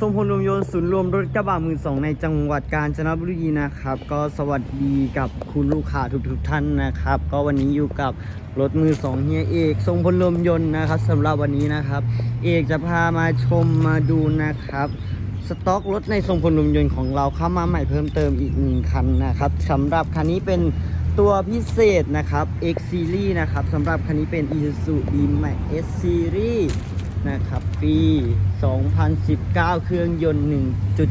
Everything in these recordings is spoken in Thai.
ทรงพลรวมยนต์ศูนย์รวมรถกระบะมือสองในจังหวัดกาญจนบุรีนะครับ ก็สวัสดีกับคุณลูกค้าทุกๆท่านนะครับ ก็วันนี้อยู่กับรถมือสองเฮียเอกทรงพลรวมยนต์นะครับสำหรับวันนี้นะครับ เอกจะพามาชมมาดูนะครับสต็อกรถในทรงพลรวมยนต์ของเราเข้ามาใหม่เพิ่มเติมอีกหนึ่งคันนะครับสำหรับคันนี้เป็นตัวพิเศษนะครับ X Series นะครับสำหรับคันนี้เป็น Isuzu D-Max S Series นะครับปี 2019 เครื่องยนต์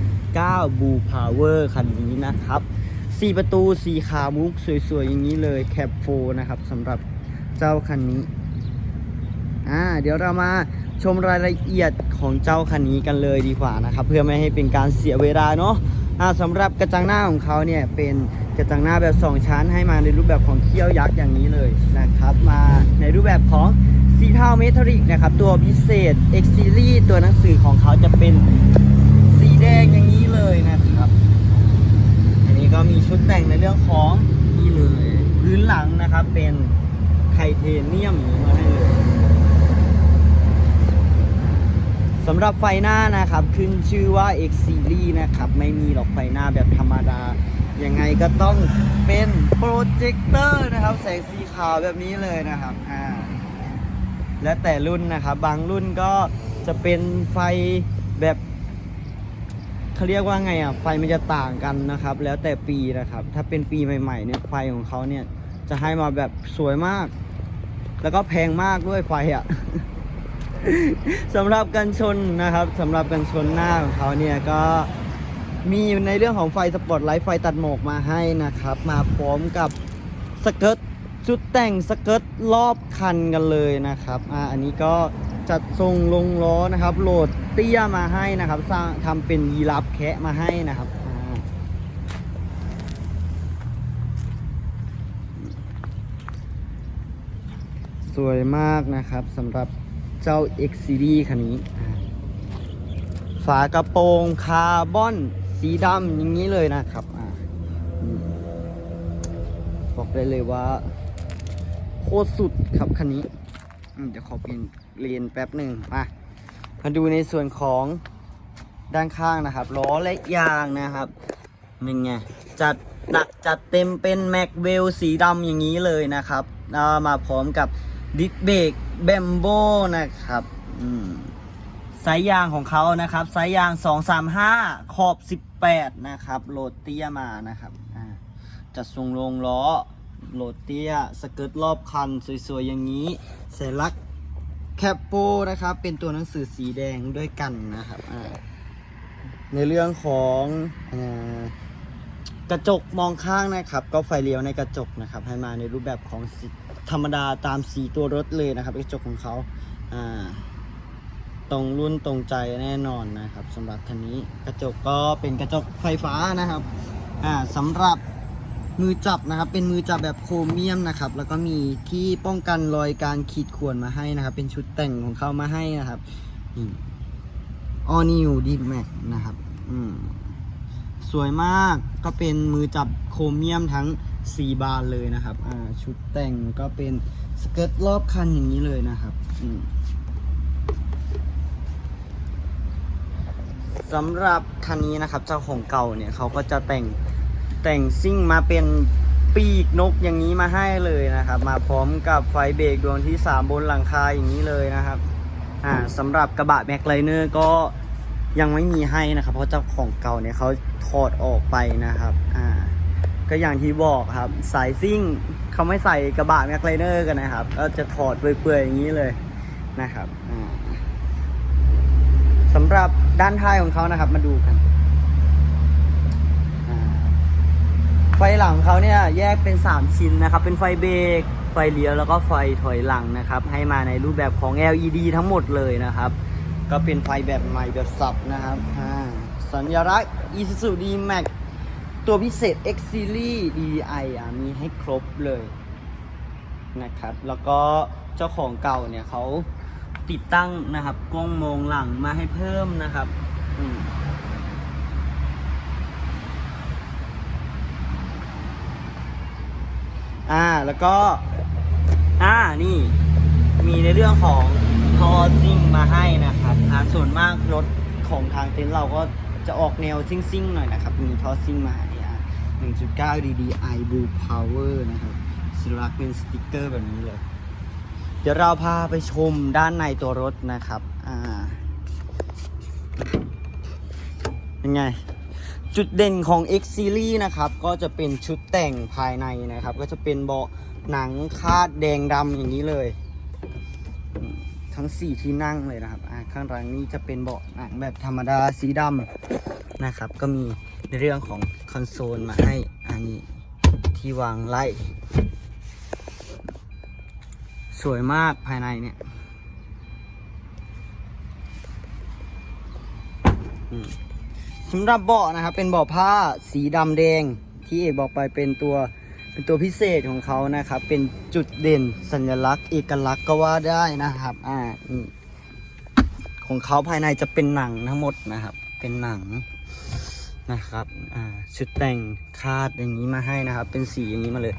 1.9 Blue Power คันนี้นะครับ 4 ประตูสีขามุกสวยๆ อย่างนี้เลยแคปโฟนะครับสำหรับเจ้าคันนี้อ่าเดี๋ยวเรามาชมรายละเอียดของเจ้าคันนี้กันเลยดีกว่านะครับ เพื่อไม่ให้เป็นการเสียเวลาเนาะอ่าสำหรับกระจังหน้าของเขาเนี่ยเป็นกระจังหน้าแบบ 2 ชั้นให้มาในรูปแบบของเขี้ยวยักษ์อย่างนี้เลยนะครับ มาในรูปแบบของ สีเทาเมทัลลิกนะครับ ตัวพิเศษ X Series ตัวหนังสือของเขาจะเป็นสีแดงอย่างนี้เลยนะครับ อันนี้ก็มีชุดแต่งในเรื่องของนี่เลย พื้นหลังนะครับเป็นไทเทเนียมมาให้เลยสำหรับไฟหน้านะครับ ขึ้นชื่อว่า X Series นะครับ ไม่มีหรอกไฟหน้าแบบธรรมดายังไงก็ต้องเป็นโปรเจคเตอร์นะครับ แสงสีขาวแบบนี้เลยนะครับอ่า และแต่รุ่นนะครับบางรุ่นก็จะเป็นไฟแบบเขาเรียกว่าไงอะไฟมันจะต่างกันนะครับ แล้วแต่ปีนะครับ ถ้าเป็นปีใหม่ๆเนี่ยไฟของเขาเนี่ยจะให้มาแบบสวยมาก แล้วก็แพงมากด้วยไฟอะสำหรับกันชนนะครับสำหรับกันชนหน้าของเขาเนี่ยก็มีในเรื่องของไฟสปอตไลท์ไฟตัดหมอกมาให้นะครับ มาพร้อมกับสเกิร์ต ชุดแต่งสเกิร์ตรอบคันกันเลยนะครับอ่าอันนี้ก็จัดทรงลงล้อนะครับ โหลดเตี้ยมาให้นะครับสร้างทำเป็นยีราฟแคะมาให้นะครับอ่าสวยมากนะครับสำหรับเจ้า X Series คันนี้ ฝากระโปรงคาร์บอนสีดำอย่างนี้เลยนะครับอ่าบอกได้เลยว่า คตรสุดครับคันนี้เดี๋ยวขอเปลี่ยนเลนแป๊บหนึ่งมามาดูในส่วนของด้านข้างนะครับล้อและยางนะครับเป็นไงจัดหนักจัดเต็มเป็นแม็กเวลสีดำอย่างนี้เลยนะครับมาพร้อมกับดิสเบรกแบมโบนะครับสายยางของเขานะครับสายยาง 235 ขอบ 18 นะครับโหลดเตี้ยมานะครับจัดทรงลงล้อ โหลดเตี้ยสเกิร์ตรอบคันสวยๆอย่างนี้สัญลักษณ์แคปโปนะครับ เป็นตัวหนังสือสีแดงด้วยกันนะครับในเรื่องของอกระจกมองข้างนะครับ ก็ไฟเลี้ยวในกระจกนะครับ ให้มาในรูปแบบของธรรมดาตามสีตัวรถเลยนะครับ กระจกของเขาตรงรุ่นตรงใจแน่นอนนะครับสำหรับคันนี้กระจกก็เป็นกระจกไฟฟ้านะครับสำหรับ มือจับนะครับ เป็นมือจับแบบโครเมียมนะครับ แล้วก็มีที่ป้องกันรอยการขีดข่วนมาให้นะครับ เป็นชุดแต่งของเขามาให้นะครับนี่ออนิวดีแม็กนะครับ อืมสวยมากก็เป็นมือจับโครเมียมทั้ง 4 บานเลยนะครับ อ่า ชุดแต่งก็เป็นสเกิร์ตรอบคันอย่างนี้เลยนะครับ อืมสำหรับคันนี้นะครับ เจ้าของเก่าเนี่ยเขาก็จะแต่ง แต่งซิ่งมาเป็นปีกนกอย่างนี้มาให้เลยนะครับ มาพร้อมกับไฟเบรกดวงที่ 3 บนหลังคาอย่างนี้เลยนะครับอ่าสำหรับกระบะแม็กไลเนอร์ก็ยังไม่มีให้นะครับ เพราะเจ้าของเก่าเนี่ยเขาถอดออกไปนะครับอ่าก็อย่างที่บอกครับสายซิ่งเขาไม่ใส่กระบะแม็กไลเนอร์กันนะครับ ก็จะถอดเปื่อยๆอย่างนี้เลยนะครับอ่าสำหรับด้านท้ายของเขานะครับมาดูกันอ่า ไฟหลังเขาเนี่ยแยกเป็น 3 ชิ้นนะครับ เป็นไฟเบรกไฟเลี้ยวแล้วก็ไฟถอยหลังนะครับ ให้มาในรูปแบบของ LED ทั้งหมดเลยนะครับ ก็เป็นไฟแบบใหม่แบบสับนะครับอ่าสัญลักษณ์ Isuzu D-Max ตัวพิเศษ X Series DDI อะมีให้ครบเลยนะครับ แล้วก็เจ้าของเก่าเนี่ยเขาติดตั้งนะครับกล้องมองหลังมาให้เพิ่มนะครับ อ่าแล้วก็ อ่านี่ มีในเรื่องของทอซิ่งมาให้นะครับอ่าส่วนมากรถของทางเต็นท์เราก็จะออกแนวซิ่งๆหน่อยนะครับ มีทอซิ่งมาให้อะ1.9 DDI Blue Power นะครับสลักเป็นสติกเกอร์แบบนี้เลย เดี๋ยวเราพาไปชมด้านในตัวรถนะครับ อ่า เป็นไง จุดเด่นของ X Series นะครับ ก็จะเป็นชุดแต่งภายในนะครับ ก็จะเป็นเบาะหนังคาดแดงดำอย่างนี้เลย ทั้ง 4 ที่นั่งเลยนะครับข้างหลังนี้จะเป็นเบาะหนังแบบธรรมดาสีดำนะครับ ก็มีในเรื่องของคอนโซลมาให้อันนี้ที่วางไล่สวยมากภายในเนี่ยอืม สำหรับเบาะนะครับเป็นเบาะผ้าสีดำแดงที่เอกบอกไปเป็นตัวเป็นตัวพิเศษของเขานะครับ เป็นจุดเด่นสัญลักษณ์เอกลักษณ์ก็ว่าได้นะครับอ่าของเขาภายในจะเป็นหนังทั้งหมดนะครับ เป็นหนังนะครับอ่าชุดแต่งคาดอย่างนี้มาให้นะครับ เป็นสีอย่างนี้มาเลย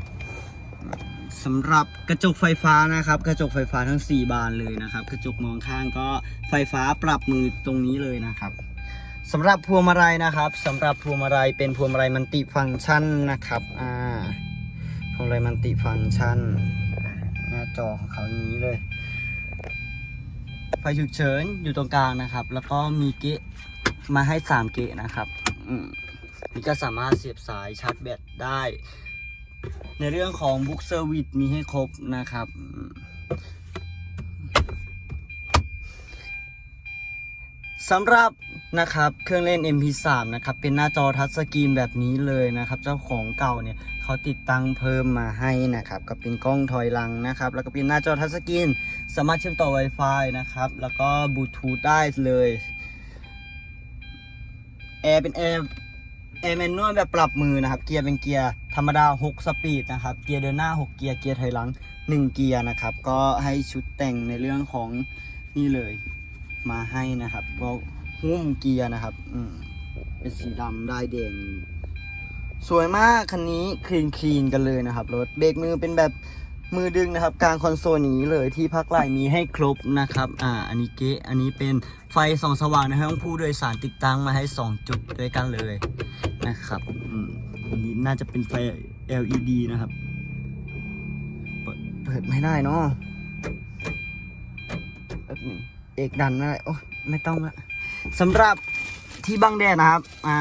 สำหรับกระจกไฟฟ้านะครับ กระจกไฟฟ้าทั้ง 4 บานเลยนะครับ กระจกมองข้างก็ไฟฟ้าปรับมือตรงนี้เลยนะครับ สำหรับพวงมาลัยนะครับสำหรับพวงมาลัยเป็นพวงมาลัยมันติฟังก์ชันนะครับอ่าพวงมาลัยมันติฟังก์ชันหน้าจอของเขาอย่างนี้เลยไฟฉุกเฉินอยู่ตรงกลางนะครับ แล้วก็มีเกะมาให้3เกะนะครับมนี่ก็สามารถเสียบสายชาร์จแบตได้ ในเรื่องของบุ๊กเซอร์วิสมีให้ครบนะครับสำหรับ นะครับเครื่องเล่น MP3 นะครับเป็นหน้าจอทัชสกรีนแบบนี้เลยนะครับ เจ้าของเก่าเนี่ยเขาติดตั้งเพิ่มมาให้นะครับก็เป็นกล้องถอยหลังนะครับ แล้วก็เป็นหน้าจอทัชสกรีนสามารถเชื่อมต่อ Wi-Fi นะครับ แล้วก็บลูทูธได้เลยแอร์เป็นแอร์แอร์แมนนวลแบบปรับมือนะครับ เกียร์เป็นเกียร์ธรรมดา 6 สปีดนะครับ เกียร์เดินหน้า 6 เกียร์ เกียร์ถอยหลัง 1 เกียร์นะครับ ก็ให้ชุดแต่งในเรื่องของนี่เลยมาให้นะครับก็ หุ้มเกียร์นะครับ อืมเป็นสีดำได้แดง สวยมากคันนี้คลีนคลีนกันเลยนะครับรถเบรกมือเป็นแบบมือดึงนะครับกลางคอนโซลอย่างนี้เลยที่พักไหล่มีให้ครบนะครับ อ่า อันนี้เก๊อันนี้เป็นไฟส่องสว่างในห้องผู้โดยสารติดตั้งมาให้ 2 จุดด้วยกันเลยนะครับอืมอันนี้น่าจะเป็นไฟ LED นะครับ เปิดเปิดไม่ได้เนาะแป๊บหนึงเอกดันอะไรโอ้ไม่ต้องละ สำหรับที่บังแดดนะครับ อ่า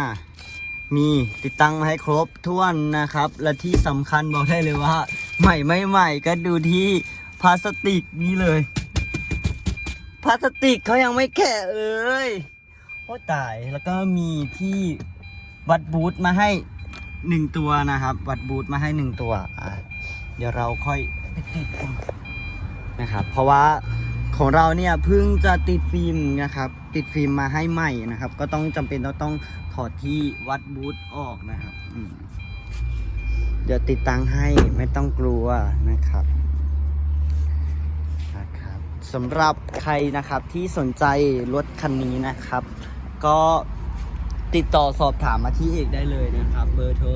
มีติดตั้งมาให้ครบถ้วนนะครับ และที่สำคัญบอกได้เลยว่า ใหม่ไม่ใหม่ก็ดูที่พลาสติกนี่เลย พลาสติกเขายังไม่แกะเลยโอ้ตายแล้วก็มีที่วัดบูทมาให้หนึ่งตัวนะครับ วัดบูทมาให้หนึ่งตัวอะเดี๋ยวเราค่อยไปติดกันนะครับ เพราะว่า ของเราเนี่ยเพิ่งจะติดฟิล์มนะครับติดฟิล์มมาให้ใหม่นะครับ ก็ต้องจำเป็นต้องต้องถอดที่วัดบูทออกนะครับเดี๋ยวติดตั้งให้ไม่ต้องกลัวนะครับนะครับสำหรับใครนะครับที่สนใจรถคันนี้นะครับ ก็ติดต่อสอบถามมาที่เอกได้เลยนะครับ เบอร์โทร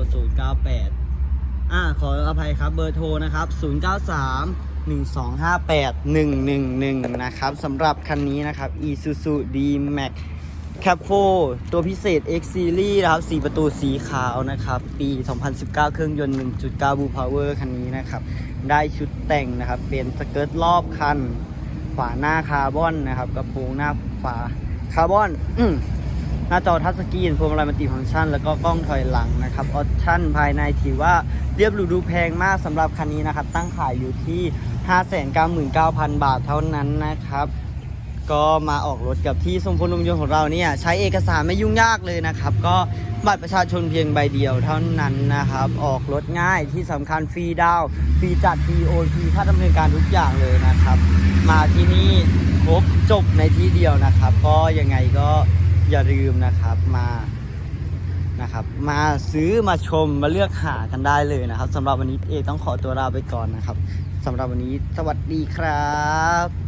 098อ่าขออภัยครับเบอร์โทรนะครับ 093 1258 111 นะครับสำหรับคันนี้นะครับ Isuzu D-Max c a p 4ตัวพิเศษ X Series นะครับ 4 ประตูสีขาวนะครับ ปี 2019 เครื่องยนต์ 1.9 Blue Power คันนี้นะครับ ได้ชุดแต่งนะครับ เป็นสเกิร์ตรอบคันฝาหน้าคาร์บอนนะครับ กระโปรงหน้าฝาคาร์บอนอ หน้าจอทัชสกรีนพวงมาลัยมัลติฟังก์ชัน แล้วก็กล้องถอยหลังนะครับออปชั่นภายในถือว่าเรียบหรูดูแพงมากสำหรับคันนี้นะครับ ตั้งขายอยู่ที่ 599,000 บาทเท่านั้นนะครับก็มาออกรถกับที่ทรงพลลุงยนต์ของเราเนี่ยใช้เอกสารไม่ยุ่งยากเลยนะครับ ก็บัตรประชาชนเพียงใบเดียวเท่านั้นนะครับ ออกรถง่ายที่สำคัญฟรีดาวฟรีจัดฟรีโอนฟรีค่าดำเนินการทุกอย่างเลยนะครับ มาที่นี่ครบจบในที่เดียวนะครับ ก็ยังไงก็ อย่าลืมนะครับมานะครับ มาซื้อมาชมมาเลือกหากันได้เลยนะครับสำหรับวันนี้เอต้องขอตัวลาไปก่อนนะครับสำหรับวันนี้สวัสดีครับ